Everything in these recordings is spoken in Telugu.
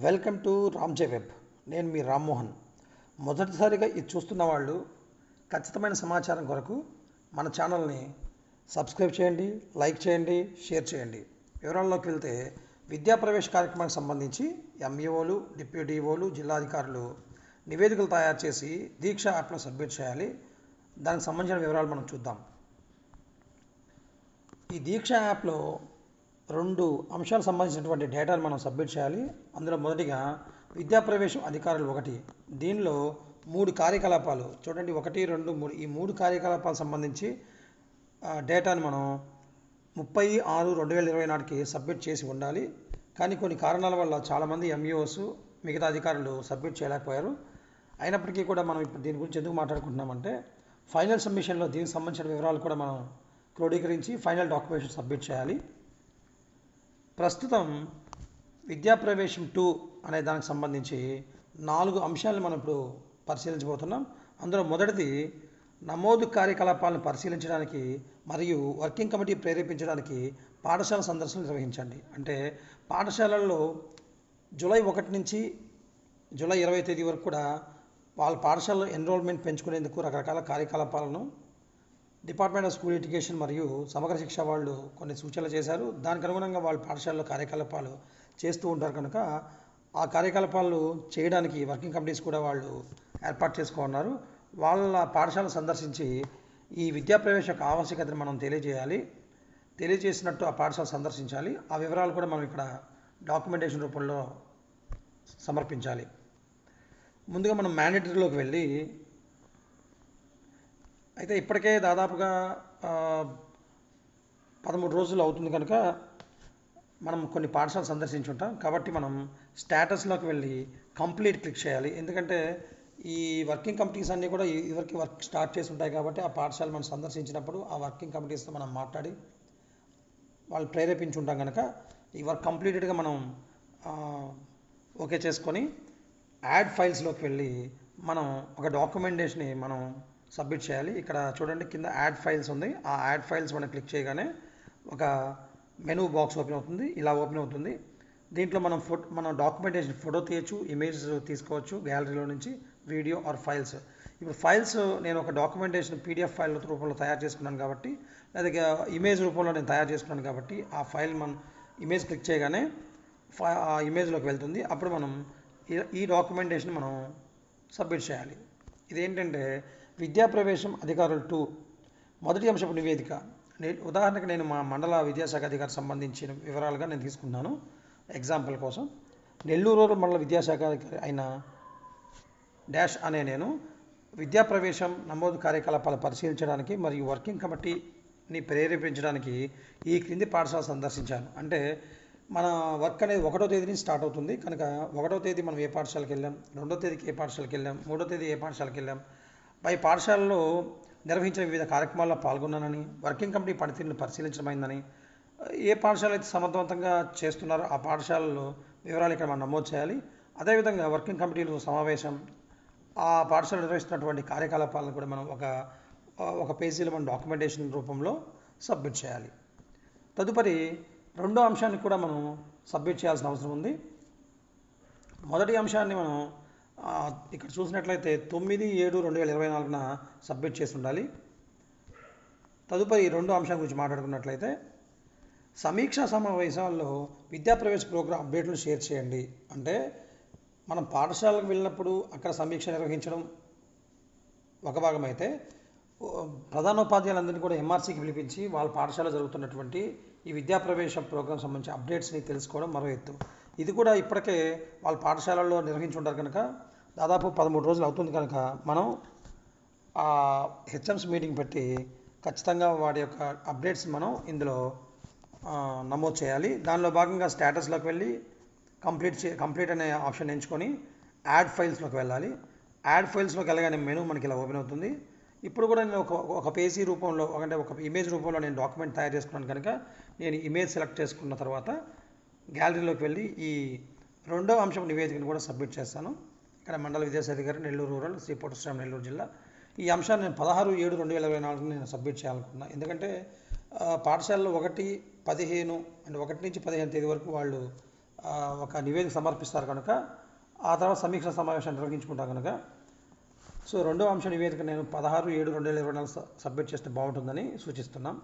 Welcome to రామ్జే web. నేను మీ రామ్మోహన్ మొదటిసారిగా ఇది చూస్తున్న వాళ్ళు ఖచ్చితమైన సమాచారం కొరకు మన ఛానల్ని సబ్స్క్రైబ్ చేయండి లైక్ చేయండి షేర్ చేయండి. వివరాల్లోకి వెళ్తే విద్యా ప్రవేశ కార్యక్రమానికి సంబంధించి ఎంఈఓలు డిప్యూటీఓలు జిల్లాధికారులు నివేదికలు తయారు చేసి దీక్ష యాప్లో సబ్మిట్ చేయాలి. దానికి సంబంధించిన వివరాలు మనం చూద్దాం. ఈ దీక్ష యాప్లో రెండు అంశాలకు సంబంధించినటువంటి డేటాను మనం సబ్మిట్ చేయాలి. అందులో మొదటిగా విద్యా ప్రవేశం అధికారులు ఒకటి దీనిలో మూడు కార్యకలాపాలు. చూడండి ఒకటి రెండు మూడు. ఈ మూడు కార్యకలాపాలకు సంబంధించి ఆ, డేటాను మనం ముప్పై ఆరు రెండు వేల ఇరవై నాటికి సబ్మిట్ చేసి ఉండాలి. కానీ కొన్ని కారణాల వల్ల చాలామంది ఎంఈఓస్ మిగతా అధికారులు సబ్మిట్ చేయలేకపోయారు. అయినప్పటికీ కూడా మనం ఇప్పుడు దీని గురించి ఎందుకు మాట్లాడుకుంటున్నామంటే ఫైనల్ సబ్మిషన్లో దీనికి సంబంధించిన వివరాలు కూడా మనం క్రోడీకరించి ఫైనల్ డాక్యుమెంట్స్ సబ్మిట్ చేయాలి. ప్రస్తుతం విద్యా ప్రవేశం టూ అనే దానికి సంబంధించి నాలుగు అంశాలను మనం ఇప్పుడు పరిశీలించబోతున్నాం. అందులో మొదటిది నమోదు కార్యకలాపాలను పరిశీలించడానికి మరియు వర్కింగ్ కమిటీ ప్రేరేపించడానికి పాఠశాల సందర్శనలు నిర్వహించండి. అంటే పాఠశాలల్లో జూలై ఒకటి నుంచి జూలై ఇరవై తేదీ వరకు కూడా వాళ్ళ పాఠశాలలో ఎన్రోల్మెంట్ పెంచుకునేందుకు రకరకాల కార్యకలాపాలను డిపార్ట్మెంట్ ఆఫ్ స్కూల్ ఎడ్యుకేషన్ మరియు సమగ్ర శిక్ష వాళ్ళు కొన్ని సూచనలు చేశారు. దానికి అనుగుణంగా వాళ్ళు పాఠశాలలో కార్యకలాపాలు చేస్తూ ఉంటారు కనుక ఆ కార్యకలాపాలు చేయడానికి వర్కింగ్ కమిటీస్ కూడా వాళ్ళు ఏర్పాటు చేసుకున్నారు వాళ్ళ పాఠశాల సందర్శించి ఈ విద్యా ప్రవేశ యొక్క ఆవశ్యకతను మనం తెలియజేయాలి. తెలియజేసినట్టు ఆ పాఠశాల సందర్శించాలి. ఆ వివరాలు కూడా మనం ఇక్కడ డాక్యుమెంటేషన్ రూపంలో సమర్పించాలి. ముందుగా మనం మ్యాండేటరీలోకి వెళ్ళి అయితే ఇప్పటికే దాదాపుగా పదమూడు రోజులు అవుతుంది కనుక మనం కొన్ని పాఠశాలలు సందర్శించి ఉంటాం. కాబట్టి మనం స్టేటస్లోకి వెళ్ళి కంప్లీట్ క్లిక్ చేయాలి. ఎందుకంటే ఈ వర్కింగ్ కమిటీస్ అన్నీ కూడా ఇవరికి వర్క్ స్టార్ట్ చేసి ఉంటాయి కాబట్టి ఆ పాఠశాల మనం సందర్శించినప్పుడు ఆ వర్కింగ్ కమిటీస్తో మనం మాట్లాడి వాళ్ళు ప్రేరేపించి ఉంటాం కనుక ఈ వర్క్ కంప్లీటెడ్గా మనం ఓకే చేసుకొని యాడ్ ఫైల్స్లోకి వెళ్ళి మనం ఒక డాక్యుమెంటేషన్ని మనం సబ్మిట్ చేయాలి. ఇక్కడ చూడండి కింద యాడ్ ఫైల్స్ ఉంది. ఆ యాడ్ ఫైల్స్ మనం క్లిక్ చేయగానే ఒక మెనూ బాక్స్ ఓపెన్ అవుతుంది. ఇలా ఓపెన్ అవుతుంది. దీంట్లో మనం ఫోటో మనం డాక్యుమెంటేషన్ ఫోటో తీయచ్చు ఇమేజ్ తీసుకోవచ్చు గ్యాలరీలో నుంచి వీడియో ఆర్ ఫైల్స్. ఇప్పుడు ఫైల్స్ నేను ఒక డాక్యుమెంటేషన్ పీడిఎఫ్ ఫైల్ రూపంలో తయారు చేసుకున్నాను కాబట్టి లేదా ఇమేజ్ రూపంలో నేను తయారు చేసుకున్నాను కాబట్టి ఆ ఫైల్ మనం ఇమేజ్ క్లిక్ చేయగానే ఫై- ఆ ఇమేజ్లోకి వెళ్తుంది. అప్పుడు మనం ఈ- ఈ డాక్యుమెంటేషన్ మనం సబ్మిట్ చేయాలి. ఇదేంటంటే విద్యా ప్రవేశం అధికారులు టూ. మొదటి అంశపు నివేదిక. నేను ఉదాహరణకు నేను మా మండల విద్యాశాఖ అధికారికి సంబంధించిన వివరాలుగా నేను తీసుకున్నాను ఎగ్జాంపుల్ కోసం. నెల్లూరు రూరల్ మండల విద్యాశాఖ అధికారి అయిన డాష్ అనే నేను విద్యా ప్రవేశం నమోదు కార్యకలాపాలు పరిశీలించడానికి మరియు వర్కింగ్ కమిటీని ప్రేరేపించడానికి ఈ క్రింది పాఠశాల సందర్శించాను. అంటే మన వర్క్ అనేది ఒకటో తేదీని స్టార్ట్ అవుతుంది. కనుక ఒకటో తేదీ మనం ఏ పాఠశాలకు వెళ్ళాం రెండో తేదీకి ఏ పాఠశాలకు వెళ్ళాం మూడో తేదీ ఏ పాఠశాలకు వెళ్ళాం పై పాఠశాలలో నిర్వహించిన వివిధ కార్యక్రమాల్లో పాల్గొన్నానని వర్కింగ్ కమిటీ పనితీరును పరిశీలించమైందని ఏ పాఠశాల అయితే సమర్థవంతంగా చేస్తున్నారో ఆ పాఠశాలలో వివరాలు ఇక్కడ మనం నమోదు చేయాలి. అదేవిధంగా వర్కింగ్ కమిటీలు సమావేశం ఆ పాఠశాల నిర్వహిస్తున్నటువంటి కార్యకలాపాలను కూడా మనం ఒక ఒక పేజీలో మనం డాక్యుమెంటేషన్ రూపంలో సబ్మిట్ చేయాలి. తదుపరి రెండో అంశాన్ని కూడా మనం సబ్మిట్ చేయాల్సిన అవసరం ఉంది. మొదటి అంశాన్ని మనం ఇక్కడ చూసినట్లయితే తొమ్మిది ఏడు రెండు వేల ఇరవై నాలుగున సబ్మిట్ చేసి ఉండాలి. తదుపరి రెండో అంశం గురించి మాట్లాడుకున్నట్లయితే సమీక్షా సమావేశాల్లో విద్యా ప్రవేశ ప్రోగ్రాం అప్డేట్లు షేర్ చేయండి. అంటే మనం పాఠశాలకు వెళ్ళినప్పుడు అక్కడ సమీక్ష నిర్వహించడం ఒక భాగం అయితే ప్రధానోపాధ్యాయులందరినీ కూడా ఎంఆర్సీకి పిలిపించి వాళ్ళ పాఠశాల జరుగుతున్నటువంటి ఈ విద్యా ప్రవేశ ప్రోగ్రాం సంబంధించి అప్డేట్స్ని తెలుసుకోవడం మరో ఎత్తు. ఇది కూడా ఇప్పటికే వాళ్ళ పాఠశాలల్లో నిర్వహించి ఉంటారు కనుక దాదాపు పదమూడు రోజులు అవుతుంది కనుక మనం ఆ హెచ్ఎంస్ మీటింగ్ పెట్టి ఖచ్చితంగా వాటి యొక్క అప్డేట్స్ మనం ఇందులో నమోదు చేయాలి. దానిలో భాగంగా స్టేటస్లోకి వెళ్ళి కంప్లీట్ చే కంప్లీట్ అనే ఆప్షన్ ఎంచుకొని యాడ్ ఫైల్స్లోకి వెళ్ళాలి. యాడ్ ఫైల్స్లోకి వెళ్ళగానే మెనూ మనకి ఇలా ఓపెన్ అవుతుంది. ఇప్పుడు కూడా నేను ఒక ఒక పేజీ రూపంలో అంటే ఒక ఇమేజ్ రూపంలో నేను డాక్యుమెంట్ తయారు చేసుకున్నాను కనుక నేను ఇమేజ్ సెలెక్ట్ చేసుకున్న తర్వాత గ్యాలరీలోకి వెళ్ళి ఈ రెండో అంశం నివేదికను కూడా సబ్మిట్ చేస్తాను. ఇక్కడ మండల విద్యాశాఖ నెల్లూరు రూరల్ శ్రీ పొట్టశ్రామ్ నెల్లూరు జిల్లా. ఈ అంశాన్ని నేను పదహారు ఏడు రెండు వేల ఇరవై నాలుగు నేను సబ్మిట్ చేయాలనుకున్నా ఎందుకంటే పాఠశాలలో ఒకటి పదిహేను అంటే ఒకటి నుంచి పదిహేను తేదీ వరకు వాళ్ళు ఒక నివేదిక సమర్పిస్తారు కనుక ఆ తర్వాత సమీక్ష సమావేశం నిర్వహించుకుంటాం కనుక. సో రెండో అంశ నివేదిక నేను పదహారు ఏడు రెండు వేల ఇరవై నాలుగు సబ్మిట్ చేస్తే బాగుంటుందని సూచిస్తున్నాం.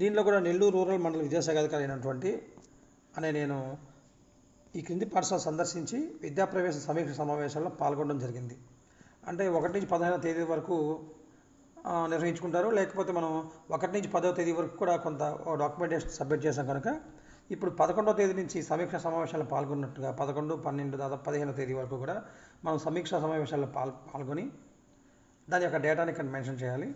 దీనిలో కూడా నెల్లూరు రూరల్ మండల విద్యాశాఖ అధికారి అయినటువంటి అనే నేను ఈ క్రింది పాఠశాల సందర్శించి విద్యాప్రవేశ సమీక్ష సమావేశంలో పాల్గొనడం జరిగింది. అంటే ఒకటి నుంచి పదహైదవ తేదీ వరకు నిర్వహించుకుంటారు. లేకపోతే మనం ఒకటి నుంచి పదవ తేదీ వరకు కూడా కొంత డాక్యుమెంటేషన్ సబ్మిట్ చేశాం కనుక ఇప్పుడు పదకొండవ తేదీ నుంచి సమీక్ష సమావేశాల్లో పాల్గొన్నట్టుగా పదకొండు పన్నెండు దాదాపు పదిహేనవ తేదీ వరకు కూడా మనం సమీక్ష సమావేశాల్లో పాల్ పాల్గొని దాని యొక్క డేటాని ఇక్కడ మెన్షన్ చేయాలి.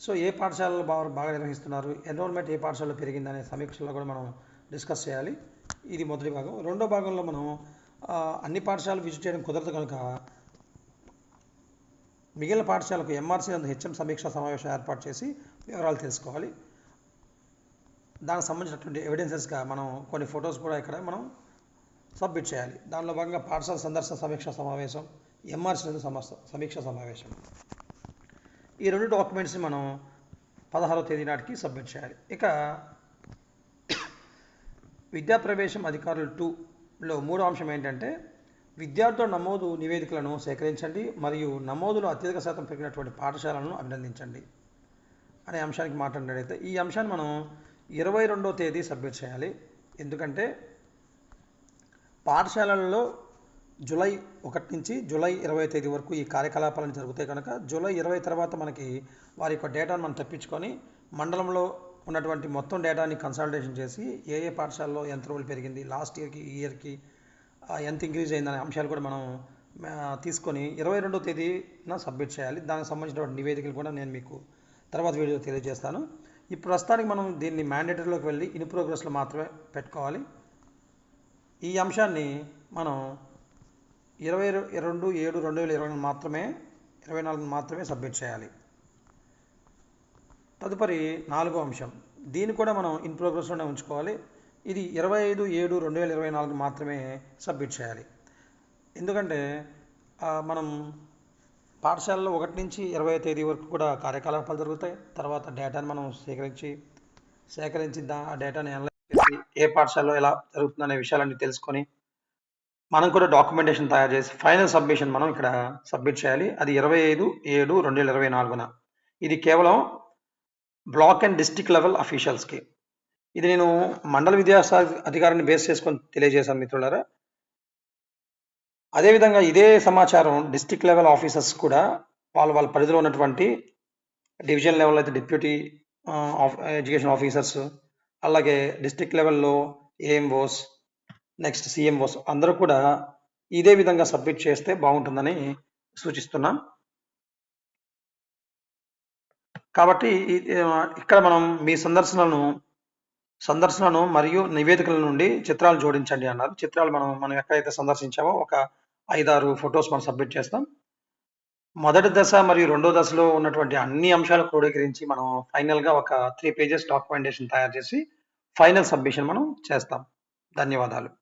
సో ఏ పాఠశాలలో బాగా బాగా నిర్వహిస్తున్నారు? ఎన్రోల్మెంట్ ఏ పాఠశాలలో పెరిగిందనే సమీక్షలో కూడా మనం డిస్కస్ చేయాలి. ఇది మొదటి భాగం. రెండో భాగంలో మనం అన్ని పాఠశాలలు విజిట్ చేయడం కుదరదు కనుక మిగిలిన పాఠశాలకు ఎంఆర్సీ అందు హెచ్ఎం సమీక్ష సమావేశం ఏర్పాటు చేసి వివరాలు తెలుసుకోవాలి. దానికి సంబంధించినటువంటి ఎవిడెన్సెస్గా మనం కొన్ని ఫొటోస్ కూడా ఇక్కడ మనం సబ్మిట్ చేయాలి. దానిలో భాగంగా పాఠశాల సందర్శన సమీక్ష సమావేశం ఎంఆర్సీ నందు సమస్త సమీక్ష సమావేశం. ఈ రెండు డాక్యుమెంట్స్ని మనం పదహారవ తేదీ నాటికి సబ్మిట్ చేయాలి. ఇక విద్యా ప్రవేశం అధికారులు టూలో మూడో అంశం ఏంటంటే విద్యార్థుల నమోదు నివేదికలను సేకరించండి మరియు నమోదులో అత్యధిక శాతం పెరిగినటువంటి పాఠశాలను అభినందించండి అనే అంశానికి మాట్లాడినట్లయితే ఈ అంశాన్ని మనం ఇరవై రెండో తేదీ సబ్మిట్ చేయాలి. ఎందుకంటే పాఠశాలల్లో జూలై ఒకటి నుంచి జూలై ఇరవై తేదీ వరకు ఈ కార్యకలాపాలను జరుగుతాయి కనుక జూలై ఇరవై తర్వాత మనకి వారి యొక్క డేటాను మనం తప్పించుకొని మండలంలో ఉన్నటువంటి మొత్తం డేటాని కన్సల్టేషన్ చేసి ఏ ఏ పాఠశాలలో ఎంత రోజులు పెరిగింది లాస్ట్ ఇయర్కి ఈ ఇయర్కి ఎంత ఇంక్రీజ్ అయిందనే అంశాలు కూడా మనం తీసుకొని ఇరవై రెండో తేదీన సబ్మిట్ చేయాలి. దానికి సంబంధించినటువంటి నివేదికలు కూడా నేను మీకు తర్వాత వీడియో తెలియజేస్తాను. ఇప్పుడు ప్రస్తుతానికి మనం దీన్ని మ్యాండేటరీలోకి వెళ్ళి ఇన్ ప్రోగ్రెస్లో మాత్రమే పెట్టుకోవాలి. ఈ అంశాన్ని మనం ఇరవై రెండు ఏడు రెండు వేల ఇరవై మాత్రమే ఇరవై నాలుగు మాత్రమే సబ్మిట్ చేయాలి. తదుపరి నాలుగో అంశం. దీన్ని కూడా మనం ఇన్ ప్రోగ్రెస్లోనే ఉంచుకోవాలి. ఇది ఇరవై ఐదు ఏడు రెండు వేల ఇరవై నాలుగు మాత్రమే సబ్మిట్ చేయాలి. ఎందుకంటే మనం పాఠశాలలో ఒకటి నుంచి ఇరవై తేదీ వరకు కూడా కార్యకలాపాలు జరుగుతాయి. తర్వాత డేటాను మనం సేకరించి సేకరించి దా ఆ డేటాని అనలైజ్ చేసి ఏ పాఠశాలలో ఎలా జరుగుతుందనే విషయాలన్నీ తెలుసుకొని మనం కూడా డాక్యుమెంటేషన్ తయారు చేసి ఫైనల్ సబ్మిషన్ మనం ఇక్కడ సబ్మిట్ చేయాలి. అది ఇరవై ఐదు ఏడు రెండు వేల ఇరవై నాలుగున. ఇది కేవలం బ్లాక్ అండ్ డిస్టిక్ లెవెల్ అఫీషియల్స్కి. ఇది నేను మండల విద్యాశాఖ అధికారిని బేస్ చేసుకొని తెలియజేశాను మిత్రులారా. అదేవిధంగా ఇదే సమాచారం డిస్టిక్ లెవెల్ ఆఫీసర్స్ కూడా వాళ్ళ వాళ్ళ పరిధిలో ఉన్నటువంటి డివిజన్ లెవెల్ అయితే డిప్యూటీ ఎడ్యుకేషన్ ఆఫీసర్స్ అలాగే డిస్టిక్ లెవెల్లో ఏఎంఓస్ నెక్స్ట్ సిఎంఓస్ అందరూ కూడా ఇదే విధంగా సబ్మిట్ చేస్తే బాగుంటుందని సూచిస్తున్నాం. కాబట్టి ఇక్కడ మనం మీ సందర్శనలను సందర్శనను మరియు నివేదికల నుండి చిత్రాలు జోడించండి అన్నారు. చిత్రాలు మనం మనం ఎక్కడైతే సందర్శించామో ఒక ఐదారు ఫొటోస్ మనం సబ్మిట్ చేస్తాం. మొదటి దశ మరియు రెండో దశలో ఉన్నటువంటి అన్ని అంశాలు క్రోడీకరించి మనం ఫైనల్గా ఒక త్రీ పేజెస్ డాక్యుమెంటేషన్ తయారు చేసి ఫైనల్ సబ్మిషన్ మనం చేస్తాం. ధన్యవాదాలు.